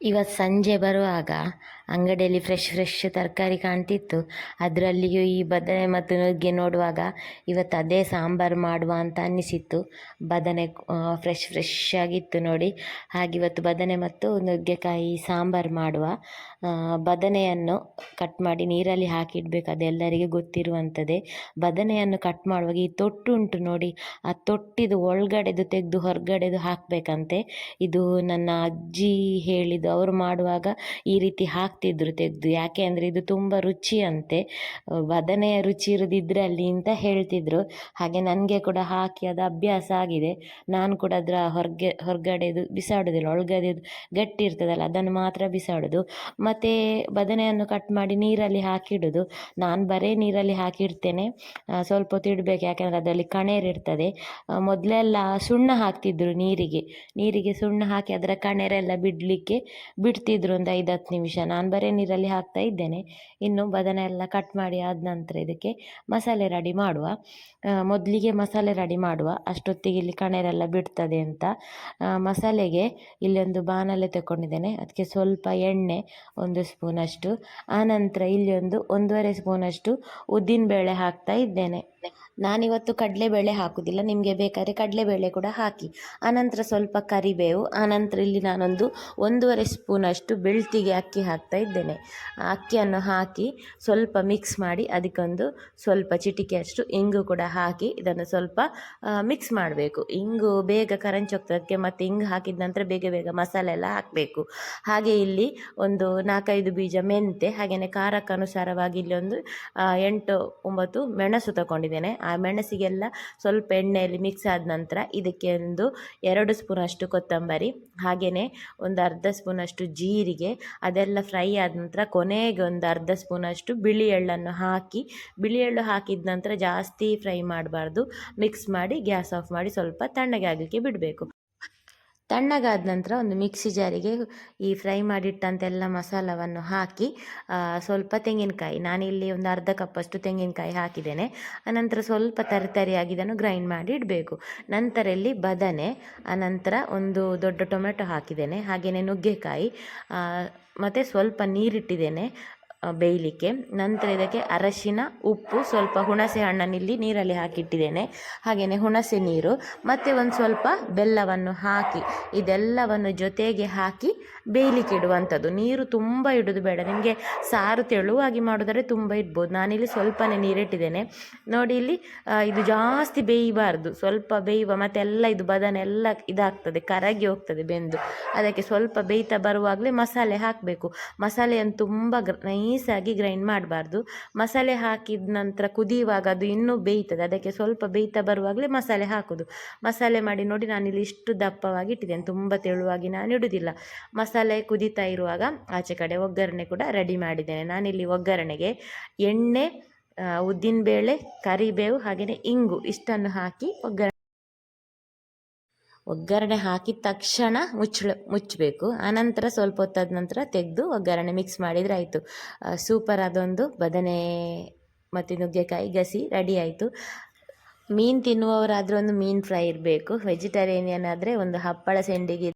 ಇವತ್ತು ಸಂಜೆ ಬರುವಾಗ ಅಂಗಡಿಯಲ್ಲಿ ಫ್ರೆಶ್ ಫ್ರೆಶ್ ತರಕಾರಿ ಕಾಣ್ತಿತ್ತು. ಅದರಲ್ಲಿಯೂ ಈ ಬದನೆ ಮತ್ತು ನುಗ್ಗೆ ನೋಡುವಾಗ ಇವತ್ತು ಅದೇ ಸಾಂಬಾರು ಮಾಡುವ ಅಂತ ಅನ್ನಿಸಿತ್ತು. ಬದನೆ ಫ್ರೆಶ್ ಫ್ರೆಶ್ ಆಗಿತ್ತು ನೋಡಿ. ಹಾಗೆ ಇವತ್ತು ಬದನೆ ಮತ್ತು ನುಗ್ಗೆಕಾಯಿ ಸಾಂಬಾರು ಮಾಡುವ ಬದನೆಯನ್ನು ಕಟ್ ಮಾಡಿ ನೀರಲ್ಲಿ ಹಾಕಿಡಬೇಕು. ಅದೆಲ್ಲರಿಗೂ ಗೊತ್ತಿರುವಂಥದ್ದೇ ಬದನೆಯನ್ನು ಕಟ್ ಮಾಡುವಾಗ ಈ ತೊಟ್ಟು ಉಂಟು ನೋಡಿ. ಆ ತೊಟ್ಟಿದು ಒಳಗಡೆದು ತೆಗೆದು ಹೊರಗಡೆದು ಹಾಕಬೇಕಂತೆ. ಇದು ನನ್ನ ಅಜ್ಜಿ ಹೇಳಿದ್ದು ಅವರು ಮಾಡುವಾಗ ಈ ರೀತಿ ಹಾಕ್ತಿದ್ರು ತೆಗೆದು. ಯಾಕೆ ಅಂದರೆ ಇದು ತುಂಬ ರುಚಿ ಅಂತೆ. ಬದನೆಯ ರುಚಿ ಇರೋದಿದ್ರೆ ಅಲ್ಲಿ ಅಂತ ಹೇಳ್ತಿದ್ರು. ಹಾಗೆ ನನಗೆ ಕೂಡ ಹಾಕಿ ಅದು ಅಭ್ಯಾಸ ಆಗಿದೆ. ನಾನು ಕೂಡ ಅದರ ಹೊರಗೆ, ಹೊರಗಡೆದು ಬಿಸಾಡೋದಿಲ್ಲ. ಒಳಗಡೆದು ಗಟ್ಟಿ ಇರ್ತದಲ್ಲ ಅದನ್ನು ಮಾತ್ರ ಬಿಸಾಡೋದು. ಮತ್ತು ಬದನೆಯನ್ನು ಕಟ್ ಮಾಡಿ ನೀರಲ್ಲಿ ಹಾಕಿಡೋದು. ನಾನು ಬರೀ ನೀರಲ್ಲಿ ಹಾಕಿಡ್ತೇನೆ. ಸ್ವಲ್ಪ ಹೊತ್ತು ಇಡಬೇಕು. ಯಾಕೆಂದರೆ ಅದರಲ್ಲಿ ಕಣೇರಿರ್ತದೆ ಮೊದಲೆಲ್ಲ ಸುಣ್ಣ ಹಾಕ್ತಿದ್ರು ನೀರಿಗೆ. ನೀರಿಗೆ ಸುಣ್ಣ ಹಾಕಿ ಅದರ ಕಣೇರೆಲ್ಲ ಬಿಡಲಿಕ್ಕೆ ಬಿಡ್ತಿದ್ರು ಒಂದು ಐದು ಹತ್ತು ನಿಮಿಷ. ನಾನು ಬರೀ ನೀರಲ್ಲಿ ಹಾಕ್ತಾ ಇದ್ದೇನೆ. ಇನ್ನು ಬದನೆ ಎಲ್ಲ ಕಟ್ ಮಾಡಿ ಆದ ನಂತರ ಇದಕ್ಕೆ ಮಸಾಲೆ ರೆಡಿ ಮಾಡುವ. ಮೊದಲಿಗೆ ಮಸಾಲೆ ರೆಡಿ ಮಾಡುವ. ಅಷ್ಟೊತ್ತಿಗೆ ಇಲ್ಲಿ ಕಣೆರೆಲ್ಲ ಬಿಡ್ತದೆ ಅಂತ. ಮಸಾಲೆಗೆ ಇಲ್ಲೊಂದು ಬಾಣಲೆ ತಗೊಂಡಿದ್ದೇನೆ ಅದಕ್ಕೆ ಸ್ವಲ್ಪ ಎಣ್ಣೆ ಒಂದು ಸ್ಪೂನಷ್ಟು. ಆನಂತರ ಇಲ್ಲಿ ಒಂದು ಒಂದೂವರೆ ಸ್ಪೂನಷ್ಟು ಉದ್ದಿನಬೇಳೆ ಹಾಕ್ತಾ ಇದ್ದೇನೆ. ನಾನಿವತ್ತು ಕಡಲೆಬೇಳೆ ಹಾಕುವುದಿಲ್ಲ ನಿಮಗೆ ಬೇಕಾದರೆ ಕಡಲೆಬೇಳೆ ಕೂಡ ಹಾಕಿ. ಆನಂತರ ಸ್ವಲ್ಪ ಕರಿಬೇವು. ಆನಂತರ ಇಲ್ಲಿ ನಾನೊಂದು ಒಂದೂವರೆ ಸ್ಪೂನಷ್ಟು ಬೆಳ್ತಿಗೆ ಅಕ್ಕಿ ಹಾಕ್ತಾ ಇದ್ದೇನೆ. ಅಕ್ಕಿಯನ್ನು ಹಾಕಿ ಸ್ವಲ್ಪ ಮಿಕ್ಸ್ ಮಾಡಿ ಅದಕ್ಕೊಂದು ಸ್ವಲ್ಪ ಚಿಟಿಕೆಯಷ್ಟು ಇಂಗು ಕೂಡ ಹಾಕಿ ಇದನ್ನು ಸ್ವಲ್ಪ ಮಿಕ್ಸ್ ಮಾಡಬೇಕು. ಇಂಗು ಬೇಗ ಕರಂಚಿ ಹೋಗ್ತದಕ್ಕೆ ಮತ್ತು ಇಂಗು ಹಾಕಿದ ನಂತರ ಬೇಗ ಬೇಗ ಮಸಾಲೆ ಎಲ್ಲ ಹಾಕಬೇಕು. ಹಾಗೆ ಇಲ್ಲಿ ಒಂದು ನಾಲ್ಕೈದು ಬೀಜ ಮೆಂತೆ ಹಾಗೆಯೇ ಖಾರಕ್ಕನುಸಾರವಾಗಿ ಇಲ್ಲಿ ಒಂದು ಎಂಟು ಒಂಬತ್ತು ಮೆಣಸು ತಗೊಂಡಿದ್ದೇನೆ. ಆ ಮೆಣಸಿಗೆಲ್ಲ ಸ್ವಲ್ಪ ಎಣ್ಣೆಯಲ್ಲಿ ಮಿಕ್ಸ್ ಆದ ನಂತರ ಇದಕ್ಕೆ ಒಂದು ಎರಡು ಸ್ಪೂನಷ್ಟು ಕೊತ್ತಂಬರಿ, ಹಾಗೆಯೇ ಒಂದು ಅರ್ಧ ಸ್ಪೂನಷ್ಟು ಜೀರಿಗೆ, ಅದೆಲ್ಲ ಫ್ರೈ ಆದ ನಂತರ ಕೊನೆಗೆ ಒಂದು ಅರ್ಧ ಸ್ಪೂನಷ್ಟು ಬಿಳಿ ಎಳ್ಳನ್ನು ಹಾಕಿ ಬಿಳಿ ಎಳ್ಳು ಹಾಕಿದ ನಂತರ ಜಾಸ್ತಿ ಫ್ರೈ ಮಾಡಬಾರ್ದು. ಮಿಕ್ಸ್ ಮಾಡಿ, ಗ್ಯಾಸ್ ಆಫ್ ಮಾಡಿ ಸ್ವಲ್ಪ ತಣ್ಣಗೆ ಆಗಲಿಕ್ಕೆ ಬಿಡಬೇಕು. ತಣ್ಣಗಾದ ನಂತರ ಒಂದು ಮಿಕ್ಸಿ ಜಾರಿಗೆ ಈ ಫ್ರೈ ಮಾಡಿಟ್ಟಂತೆಲ್ಲ ಮಸಾಲವನ್ನು ಹಾಕಿ ಸ್ವಲ್ಪ ತೆಂಗಿನಕಾಯಿ. ನಾನಿಲ್ಲಿ ಒಂದು ಅರ್ಧ ಕಪ್ಪಷ್ಟು ತೆಂಗಿನಕಾಯಿ ಹಾಕಿದ್ದೇನೆ. ಅನಂತರ ಸ್ವಲ್ಪ ತರಿತರಿಯಾಗಿ ಇದನ್ನು ಗ್ರೈಂಡ್ ಮಾಡಿ ಇಡಬೇಕು. ನಂತರ ಇಲ್ಲಿ ಬದನೆ ಅನಂತರ ಒಂದು ದೊಡ್ಡ ಟೊಮೆಟೊ ಹಾಕಿದ್ದೇನೆ. ಹಾಗೆಯೇ ನುಗ್ಗೆಕಾಯಿ ಮತ್ತು ಸ್ವಲ್ಪ ನೀರಿಟ್ಟಿದ್ದೇನೆ. ಬೇಯಲಿಕ್ಕೆ. ನಂತರ ಇದಕ್ಕೆ ಅರಶಿನ, ಉಪ್ಪು, ಸ್ವಲ್ಪ ಹುಣಸೆ ಹಣ್ಣನ್ನು ಇಲ್ಲಿ ನೀರಲ್ಲಿ ಹಾಕಿಟ್ಟಿದ್ದೇನೆ. ಹಾಗೆಯೇ ಹುಣಸೆ ನೀರು, ಮತ್ತು ಒಂದು ಸ್ವಲ್ಪ ಬೆಲ್ಲವನ್ನು ಹಾಕಿ, ಇದೆಲ್ಲವನ್ನು ಜೊತೆಗೆ ಹಾಕಿ ಬೇಯಲಿಕ್ಕೆ ಇಡುವಂಥದ್ದು. ನೀರು ತುಂಬ ಇಡೋದು ಬೇಡ. ನಿಮಗೆ ಸಾರು ತೆಳುವಾಗಿ ಮಾಡಿದರೆ ತುಂಬ ಇಡ್ಬೋದು. ನಾನಿಲ್ಲಿ ಸ್ವಲ್ಪನೇ ನೀರಿಟ್ಟಿದ್ದೇನೆ. ನೋಡಿ ಇಲ್ಲಿ ಇದು ಜಾಸ್ತಿ ಬೇಯಬಾರ್ದು. ಸ್ವಲ್ಪ ಬೇಯುವ ಮತ್ತೆಲ್ಲ ಇದು ಬದನೆ ಎಲ್ಲ ಇದಾಗ್ತದೆ. ಕರಗಿ ಹೋಗ್ತದೆ ಬೆಂದು. ಅದಕ್ಕೆ ಸ್ವಲ್ಪ ಬೇಯ್ತಾ ಬರುವಾಗಲೇ ಮಸಾಲೆ ಹಾಕಬೇಕು. ಮಸಾಲೆಯನ್ನು ತುಂಬ ನೈಸಾಗಿ ಗ್ರೈಂಡ್ ಮಾಡಬಾರ್ದು. ಮಸಾಲೆ ಹಾಕಿದ ನಂತರ ಕುದಿಯುವಾಗ ಅದು ಇನ್ನೂ ಬೇಯ್ತದೆ. ಅದಕ್ಕೆ ಸ್ವಲ್ಪ ಬೇಯ್ತಾ ಬರುವಾಗಲೇ ಮಸಾಲೆ ಹಾಕೋದು. ಮಸಾಲೆ ಮಾಡಿ ನೋಡಿ ನಾನಿಲ್ಲಿ ಇಷ್ಟು ದಪ್ಪವಾಗಿ ಇಟ್ಟಿದ್ದೇನೆ. ತುಂಬ ತೆಳುವಾಗಿ ನಾನು ಇಡುವುದಿಲ್ಲ ಮಸಾಲೆ ಕುದೀತಾ ಇರುವಾಗ ಆಚೆ ಕಡೆ ಒಗ್ಗರಣೆ ಕೂಡ ರೆಡಿ ಮಾಡಿದ್ದೇನೆ. ನಾನಿಲ್ಲಿ ಒಗ್ಗರಣೆಗೆ ಎಣ್ಣೆ ಉದ್ದಿನಬೇಳೆ, ಕರಿಬೇವು ಹಾಗೆಯೇ ಇಂಗು ಇಷ್ಟನ್ನು ಹಾಕಿ ಒಗ್ಗರಣೆ ಒಗ್ಗರಣೆ ಹಾಕಿದ ತಕ್ಷಣ ಮುಚ್ಚಳ, ಮುಚ್ಚಬೇಕು. ಆನಂತರ ಸ್ವಲ್ಪ ಹೊತ್ತಾದ ನಂತರ ತೆಗೆದು ಒಗ್ಗರಣೆ ಮಿಕ್ಸ್ ಮಾಡಿದರೆ ಆಯಿತು. ಸೂಪರ್ ಅದೊಂದು ಬದನೆ ಮತ್ತು ನುಗ್ಗೆಕಾಯಿ ಗಸಿ ರೆಡಿ ಆಯಿತು. ಮೀನು ತಿನ್ನುವವರಾದರೆ ಒಂದು ಮೀನು ಫ್ರೈ ಇರಬೇಕು. ವೆಜಿಟೇರಿಯನ್ ಆದರೆ ಒಂದು ಹಪ್ಪಳ ಸೆಂಡಿಗೆ